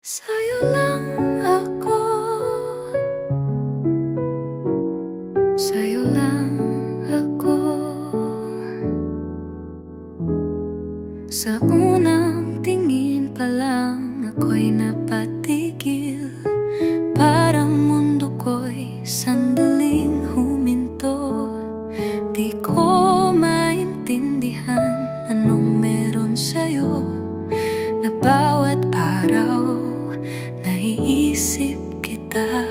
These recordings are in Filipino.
Sa'yo lang ako. Sa'yo lang ako. Sa unang tingin pa lang ako'y napatigil. Parang mundo ko'y sandaling huminto. Di ko maintindihan anong meron sa'yo Na bawat araw naiisip kita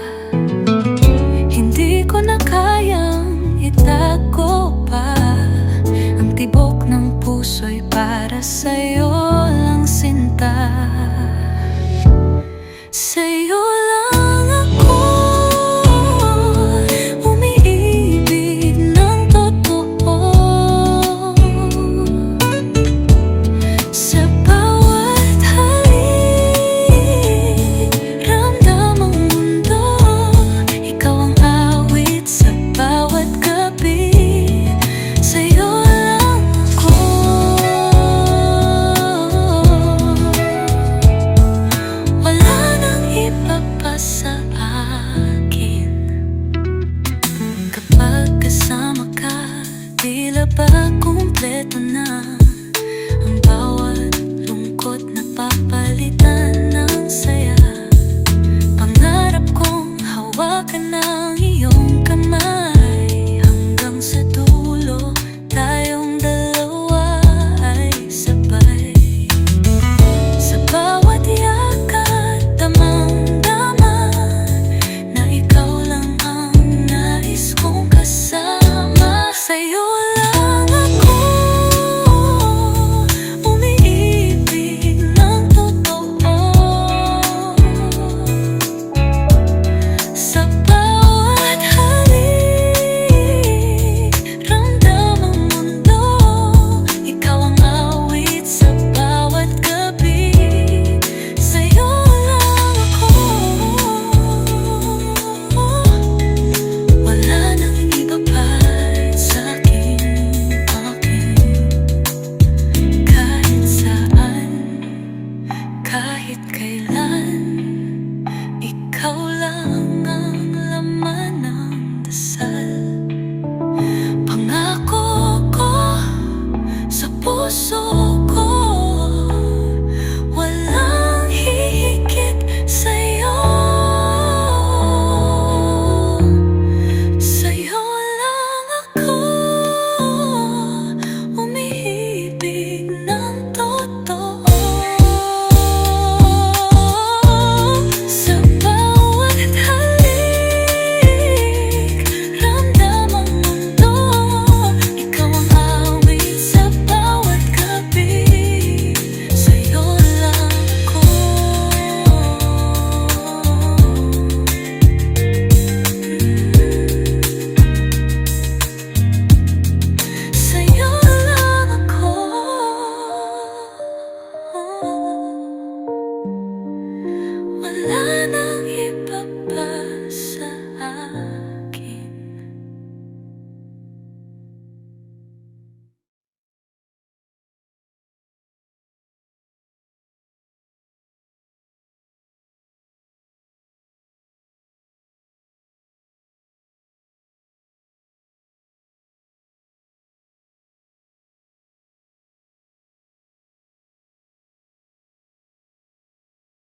solidão. 给了你口 my life.